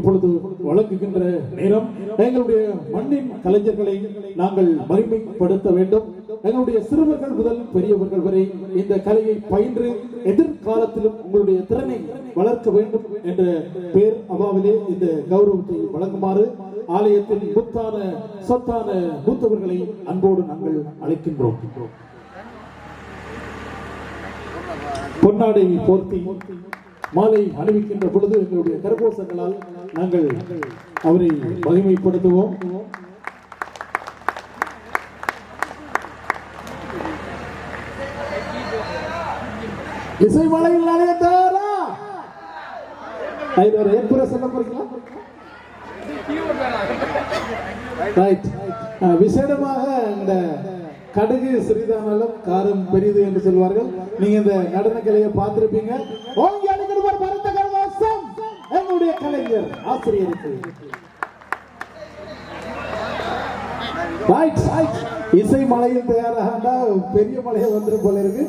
இப்பொழுது வழங்குகின்ற நேரம் எங்களுடைய மண்ணின் கலைஞர்களை நாங்கள் மகிமைப்படுத்த வேண்டும். எங்களுடைய சிறுவர்கள் முதல் பெரியவர்கள் வரை இந்த கலையை பயின்று எதிர்காலத்திலும் உங்களுடைய திறனை வளர்க்க வேண்டும் என்ற பேர் அபாவிலே இந்த கௌரவத்தை வழங்குமாறு ஆலயத்தின் முத்தான சொத்தான மூத்தவர்களை அன்போடு நாங்கள் அழைக்கின்றோம். பொன்னாடை போர்த்தி மாலை அணிவிக்கின்ற பொழுது எங்களுடைய கரகோசங்களால் நாங்கள் அவரை மகிமைப்படுத்துவோம். இசைமலையில் நிறைய தயாரா ஐநூறு ஏற்புற சொல்ல போறீங்களா? ரைட் விசேடமாக இந்த கடுகு சிறிதானாலும் காரம் பெரியது என்று சொல்வார்கள். நீங்க இந்த நடன கலையை பார்த்திருப்பீங்க. ஓங்கி அடிக்கிறவர் பரத்த கரகோசம். என்னுடைய கலைஞர் ஆசிரியருக்கு. ரைட் இசை மலையில் தயாராக பெரிய மலையை வந்துடும் போல இருக்கு.